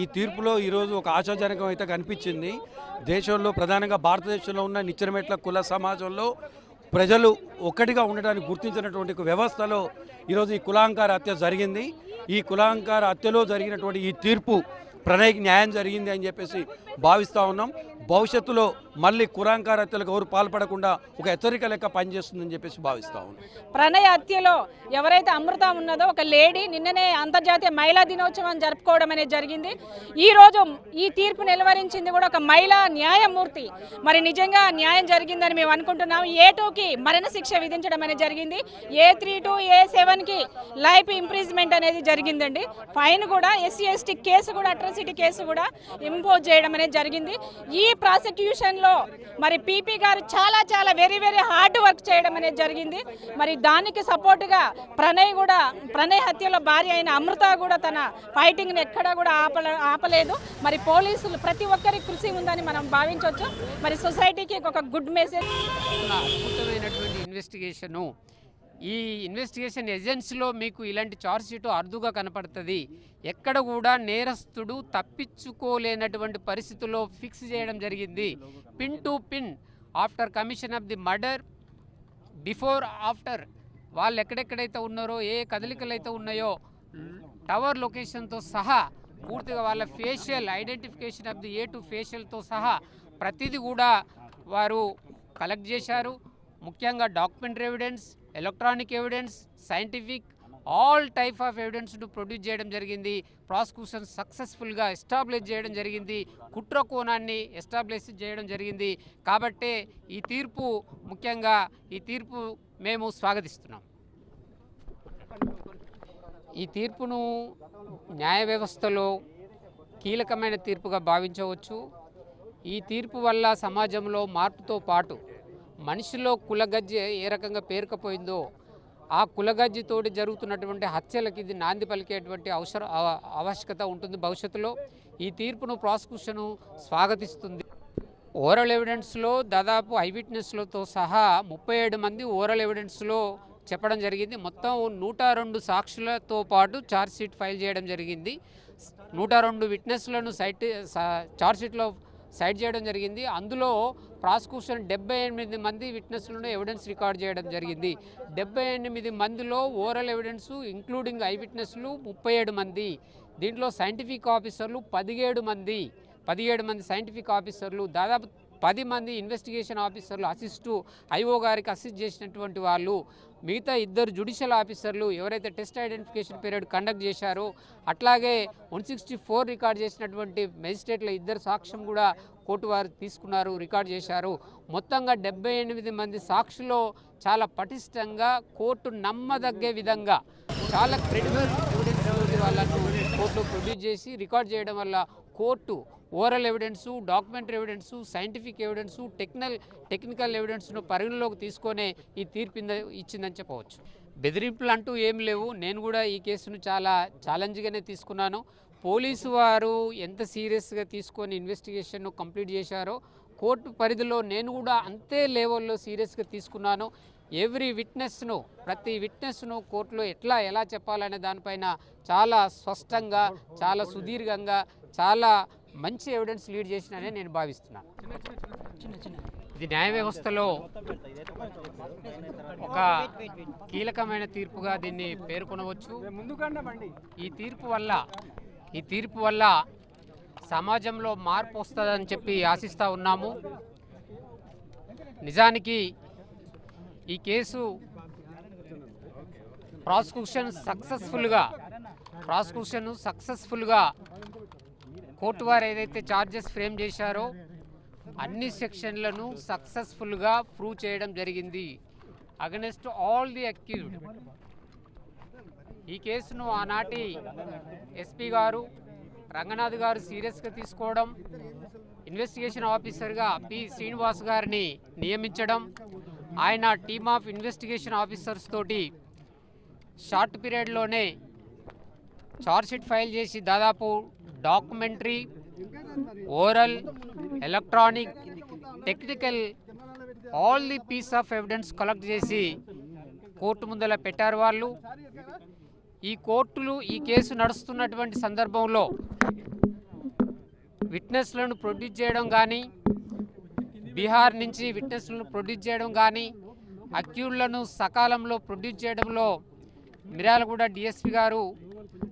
ఈ తీర్పులో ఈరోజు ఒక ఆశాజనకం అయితే కనిపించింది. దేశంలో ప్రధానంగా భారతదేశంలో ఉన్న నిచ్చెనమెట్ల కుల సమాజంలో ప్రజలు ఒక్కటిగా ఉండడానికి గుర్తించినటువంటి వ్యవస్థలో ఈరోజు ఈ కులాంకార హత్య జరిగింది. ఈ కులాంకార హత్యలో జరిగినటువంటి ఈ తీర్పు ప్రణయ్కి న్యాయం జరిగింది అని చెప్పేసి భావిస్తూ ఉన్నాం. భవిష్యత్తులో మళ్ళీ కురాంకారత్యలకు ఎవరు పాల్పడకుండా ఒక హెచ్చరిక లెక్క పనిచేస్తుందని చెప్పేసి భావిస్తూ ప్రణయ హత్యలో ఎవరైతే అమృత ఉన్నదో ఒక లేడీ నిన్ననే అంతర్జాతీయ మహిళా దినోత్సవం జరుపుకోవడం అనేది జరిగింది. ఈ రోజు ఈ తీర్పు నిలువరించింది కూడా ఒక మహిళా న్యాయమూర్తి. మరి నిజంగా న్యాయం జరిగిందని మేము అనుకుంటున్నాం ఏ టూకి మరణశిక్ష విధించడం అనేది జరిగింది. ఏ త్రీ టు ఏ సెవెన్కి లైఫ్ ఇంప్రీజ్మెంట్ అనేది జరిగిందండి. ఫైన్ కూడా ఎస్సీ ఎస్టీ కేసు కూడా అట్రాసిటీ కేసు కూడా ఇంపోజ్ చేయడం అనేది జరిగింది. ఈ ప్రాసిక్యూషన్లో మరి పీపీ గారు చాలా చాలా వెరీ వెరీ హార్డ్ వర్క్ చేయడం అనేది జరిగింది. మరి దానికి సపోర్టుగా ప్రణయ్ కూడా ప్రణయ్ హత్యలో భార్య అయిన అమృత కూడా తన ఫైటింగ్ని ఎక్కడా కూడా ఆపల ఆపలేదు. మరి పోలీసులు ప్రతి ఒక్కరి కృషి ఉందని మనం భావించవచ్చు. మరి సొసైటీకి ఒక గుడ్ మెసేజ్ ఇన్వెస్టిగేషను ఈ ఇన్వెస్టిగేషన్ ఏజెన్సీలో మీకు ఇలాంటి చార్జ్షీటు అరుదుగా కనపడుతుంది. ఎక్కడ కూడా నేరస్తుడు తప్పించుకోలేనటువంటి పరిస్థితుల్లో ఫిక్స్ చేయడం జరిగింది. Pin to pin after commission of the murder before after వాళ్ళు ఎక్కడెక్కడైతే ఉన్నారో ఏ కదలికలు అయితే ఉన్నాయో టవర్ లొకేషన్తో సహా పూర్తిగా వాళ్ళ facial identification of the A two ఫేషియల్తో సహా ప్రతిదీ కూడా వారు కలెక్ట్ చేశారు. ముఖ్యంగా documentary evidence electronic evidence scientific all type of ఎవిడెన్స్ను produce చేయడం జరిగింది. ప్రాసిక్యూషన్ సక్సెస్ఫుల్గా ఎస్టాబ్లిష్ చేయడం జరిగింది. కుట్ర కోణాన్ని ఎస్టాబ్లిష్ చేయడం జరిగింది. కాబట్టే ఈ తీర్పు ముఖ్యంగా ఈ తీర్పు మేము స్వాగతిస్తున్నాం. ఈ తీర్పును న్యాయ వ్యవస్థలో కీలకమైన తీర్పుగా భావించవచ్చు. ఈ తీర్పు వల్ల సమాజంలో మార్పుతో పాటు మనిషిలో కులగజ్జి ఏ రకంగా పేరుకపోయిందో ఆ కులగజ్జితోటి జరుగుతున్నటువంటి హత్యలకు ఇది నాంది పలికేటువంటి అవసర అవ- ఆవశ్యకత ఉంటుంది భవిష్యత్తులో. ఈ తీర్పును ప్రాసిక్యూషన్ స్వాగతిస్తుంది. ఓరల్ ఎవిడెన్స్లో దాదాపు ఐ విట్నెస్లతో సహా ముప్పై ఏడు మంది ఓరల్ ఎవిడెన్స్లో చెప్పడం జరిగింది. మొత్తం నూట రెండు సాక్షులతో పాటు ఛార్జ్ షీట్ ఫైల్ చేయడం జరిగింది. నూట రెండు విట్నెస్లను సైట్ ఛార్జ్ షీట్లో సైడ్ చేయడం జరిగింది. అందులో ప్రాసిక్యూషన్ డెబ్బై ఎనిమిది మంది విట్నెస్లను ఎవిడెన్స్ రికార్డ్ చేయడం జరిగింది. డెబ్బై ఎనిమిది మందిలో ఓరల్ ఎవిడెన్స్ ఇంక్లూడింగ్ ఐ విట్నెస్లు ముప్పై ఏడు మంది. దీంట్లో సైంటిఫిక్ ఆఫీసర్లు పదిహేడు మంది. పదిహేడు మంది సైంటిఫిక్ ఆఫీసర్లు. దాదాపు పది మంది ఇన్వెస్టిగేషన్ ఆఫీసర్లు అసిస్టు ఐఓ గారికి అసిస్ట్ చేసినటువంటి వాళ్ళు మిగతా ఇద్దరు జుడిషియల్ ఆఫీసర్లు ఎవరైతే టెస్ట్ ఐడెంటిఫికేషన్ పీరియడ్ కండక్ట్ చేశారో అట్లాగే వన్ సిక్స్టీ ఫోర్ రికార్డ్ చేసినటువంటి మెజిస్ట్రేట్ల ఇద్దరు సాక్ష్యం కూడా కోర్టు వారు తీసుకున్నారు రికార్డ్ చేశారు. మొత్తంగా డెబ్బై ఎనిమిది మంది సాక్షులో చాలా పటిష్టంగా కోర్టు నమ్మదగ్గే విధంగా చాలా క్రెడిబుల్ ఎవిడెన్స్ వాళ్ళను కోర్టు ప్రొడ్యూస్ చేసి రికార్డ్ చేయడం వల్ల court oral evidence documentary evidence scientific evidence technical technical ఎవిడెన్స్ను పరిగణలోకి తీసుకొనే ఈ తీర్పు ఇచ్చిందని చెప్పవచ్చు. బెదిరింపులు అంటూ ఏం లేవు. నేను కూడా ఈ కేసును చాలా ఛాలెంజ్గానే తీసుకున్నాను. పోలీసు వారు ఎంత సీరియస్గా తీసుకొని ఇన్వెస్టిగేషన్ను కంప్లీట్ చేశారో కోర్టు పరిధిలో నేను కూడా అంతే లెవెల్లో సీరియస్గా తీసుకున్నాను. ఎవ్రీ విట్నెస్ను ప్రతి విట్నెస్ను కోర్టులో ఎట్లా ఎలా చెప్పాలనే దానిపైన చాలా స్పష్టంగా చాలా సుదీర్ఘంగా చాలా మంచి ఎవిడెన్స్ లీడ్ చేసిననే నేను భావిస్తున్నాను ఇది న్యాయ వ్యవస్థలో ఒక కీలకమైన తీర్పుగా దీన్ని పేర్కొనవచ్చు. ఈ తీర్పు వల్ల ఈ తీర్పు వల్ల సమాజంలో మార్పు వస్తుందని చెప్పి ఆశిస్తూ ఉన్నాము. నిజానికి ఈ కేసు ప్రాసిక్యూషన్ సక్సెస్ఫుల్గా ప్రాసిక్యూషన్ సక్సెస్ఫుల్గా కోర్టు వారు ఏదైతే ఛార్జెస్ ఫ్రేమ్ చేశారో అన్ని సెక్షన్లను సక్సెస్ఫుల్గా ప్రూవ్ చేయడం జరిగింది. అగనెస్ట్ ఆల్ ది అక్యూజ్డ్ ఈ కేసును ఆనాటి ఎస్పీ గారు రంగనాథ్ గారు సీరియస్గా తీసుకోవడం ఇన్వెస్టిగేషన్ ఆఫీసర్గా పి శ్రీనివాస్ గారిని నియమించడం ఆయన టీమ్ ఆఫ్ ఇన్వెస్టిగేషన్ ఆఫీసర్స్ తోటి షార్ట్ పీరియడ్లోనే షీట్ ఫైల్ చేసి దాదాపు documentary oral electronic technical all the piece of evidence collect చేసి కోర్టు ముందర పెట్టారు వాళ్ళు. ఈ కోర్టులు ఈ కేసు నడుస్తున్నటువంటి సందర్భంలో విట్నెస్లను ప్రొడ్యూస్ చేయడం కానీ బీహార్ నుంచి విట్నెస్లను ప్రొడ్యూస్ చేయడం కానీ అక్యూళ్ళను సకాలంలో ప్రొడ్యూస్ చేయడంలో మిర్యాలగూడ డిఎస్పి గారు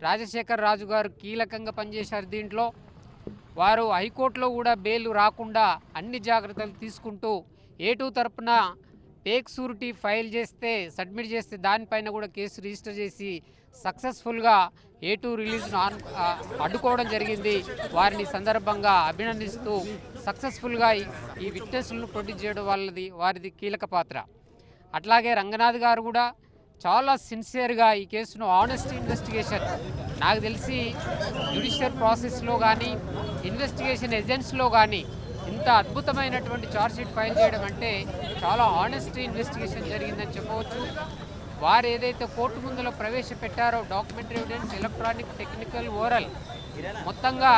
రాజశేఖర్ రాజు గారు కీలకంగా పనిచేశారు దీంట్లో. వారు హైకోర్టులో కూడా బెయిల్ రాకుండా అన్ని జాగ్రత్తలు తీసుకుంటూ ఏటూ తరపున టేక్ సూరిటీ ఫైల్ చేస్తే సబ్మిట్ చేస్తే దానిపైన కూడా కేసు రిజిస్టర్ చేసి సక్సెస్ఫుల్గా ఏ టూ రిలీజ్ను ఆన్ అడ్డుకోవడం జరిగింది. వారిని సందర్భంగా అభినందిస్తూ సక్సెస్ఫుల్గా ఈ- ఈ విట్నెస్లను ప్రొడ్యూస్ చేయడం వాళ్ళది వారిది కీలక పాత్ర. అట్లాగే రంగనాథ్ గారు కూడా చాలా సిన్సియర్గా ఈ కేసును ఆనెస్ట్ ఇన్వెస్టిగేషన్ నాకు తెలిసి జ్యుడిషియల్ ప్రాసెస్లో కానీ ఇన్వెస్టిగేషన్ ఏజెంట్స్లో కానీ ఇంత అద్భుతమైనటువంటి చార్జ్షీట్ ఫైల్ చేయడం అంటే చాలా ఆనెస్ట్ ఇన్వెస్టిగేషన్ జరిగిందని చెప్పవచ్చు. వారు ఏదైతే కోర్టు ముందులో ప్రవేశపెట్టారో documentary evidence electronic technical oral మొత్తంగా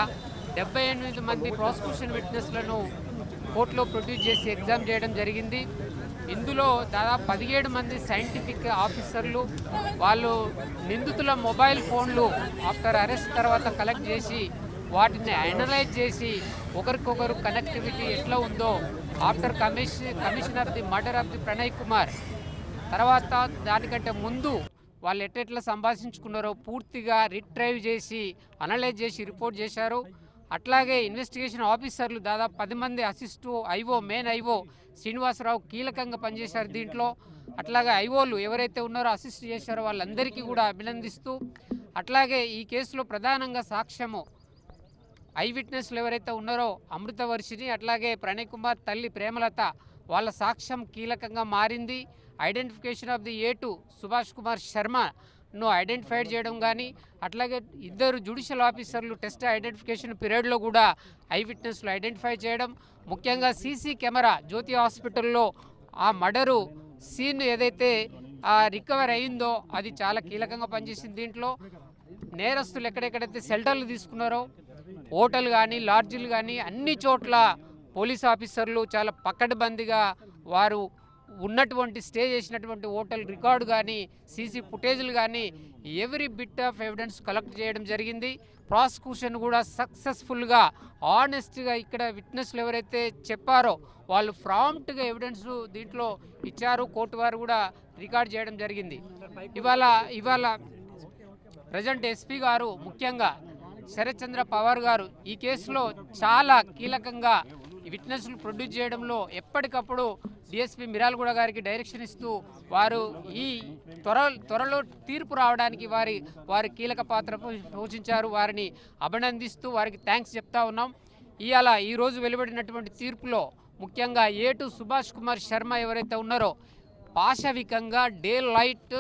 డెబ్బై ఎనిమిది మంది ప్రాసిక్యూషన్ విట్నెస్లను కోర్టులో ప్రొడ్యూస్ చేసి ఎగ్జామ్ చేయడం జరిగింది. ఇందులో దాదాపు పదిహేడు మంది సైంటిఫిక్ ఆఫీసర్లు వాళ్ళు నిందితుల మొబైల్ ఫోన్లు ఆఫ్టర్ అరెస్ట్ తర్వాత కలెక్ట్ చేసి వాటిని అనలైజ్ చేసి ఒకరికొకరు కనెక్టివిటీ ఎట్లా ఉందో after commission commissioner the murder of the Pranay Kumar. తర్వాత దానికంటే ముందు వాళ్ళు ఎట్టెట్లా సంభాషించుకున్నారో పూర్తిగా రిట్రైవ్ చేసి అనలైజ్ చేసి రిపోర్ట్ చేశారు. అట్లాగే ఇన్వెస్టిగేషన్ ఆఫీసర్లు దాదాపు పది మంది assist IO main IO Srinivasa Rao కీలకంగా పనిచేశారు దీంట్లో. అట్లాగే ఐఓలు ఎవరైతే ఉన్నారో అసిస్ట్ చేశారో వాళ్ళందరికీ కూడా అభినందిస్తూ అట్లాగే ఈ కేసులో ప్రధానంగా సాక్ష్యము ఐ విట్నెస్లు ఎవరైతే ఉన్నారో అమృతవర్షిని అట్లాగే ప్రణయ్ కుమార్ తల్లి ప్రేమలత వాళ్ళ సాక్ష్యం కీలకంగా మారింది. Identification of the A two Subhash Kumar Sharma నువ్వు ఐడెంటిఫై చేయడం కానీ అట్లాగే ఇద్దరు జ్యుడిషియల్ ఆఫీసర్లు టెస్ట్ ఐడెంటిఫికేషన్ పీరియడ్లో కూడా ఐ విట్నెస్లు ఐడెంటిఫై చేయడం ముఖ్యంగా సీసీ కెమెరా జ్యోతి హాస్పిటల్లో ఆ మర్డరు సీన్ ఏదైతే రికవర్ అయిందో అది చాలా కీలకంగా పనిచేసింది దీంట్లో. నేరస్తులు ఎక్కడెక్కడైతే సెల్టర్లు తీసుకున్నారో హోటల్ కానీ లాడ్జీలు కానీ అన్ని చోట్ల పోలీస్ ఆఫీసర్లు చాలా పకడ్బందీగా వారు ఉన్నటువంటి స్టే చేసినటువంటి హోటల్ రికార్డు కానీ సీసీ ఫుటేజ్లు కానీ every bit of evidence collect చేయడం జరిగింది. ప్రాసిక్యూషన్ కూడా సక్సెస్ఫుల్గా ఆనెస్ట్గా ఇక్కడ విట్నెస్లు ఎవరైతే చెప్పారో వాళ్ళు ప్రాంప్ట్గా ఎవిడెన్స్ దీంట్లో ఇచ్చారు. కోర్టు వారు కూడా రికార్డ్ చేయడం జరిగింది. ఇవాళ ఇవాళ ప్రజెంట్ ఎస్పీ గారు ముఖ్యంగా శరత్చంద్ర పవార్ గారు ఈ కేసులో చాలా కీలకంగా ఈ విట్నెస్లు ప్రొడ్యూస్ చేయడంలో ఎప్పటికప్పుడు డిఎస్పీ మిరాల్గూడ గారికి డైరెక్షన్ ఇస్తూ వారు ఈ త్వర త్వరలో తీర్పు రావడానికి వారి వారి కీలక పాత్ర పోషించారు. వారిని అభినందిస్తూ వారికి థ్యాంక్స్ చెప్తా ఉన్నాం. ఇవాళ ఈరోజు వెలువడినటువంటి తీర్పులో ముఖ్యంగా ఏటు సుభాష్ కుమార్ శర్మ ఎవరైతే ఉన్నారో పాశవికంగా డే లైట్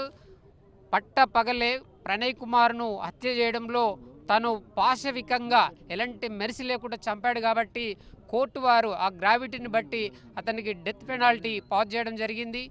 పట్ట పగలే ప్రణయ్ కుమార్ను హత్య చేయడంలో తను పాశవికంగా ఎలాంటి మెరిసి లేకుండా చంపాడు కాబట్టి కోర్టు వారు ఆ గ్రావిటీని బట్టి అతనికి డెత్ పెనాల్టీ పాజ్ చేయడం జరిగింది.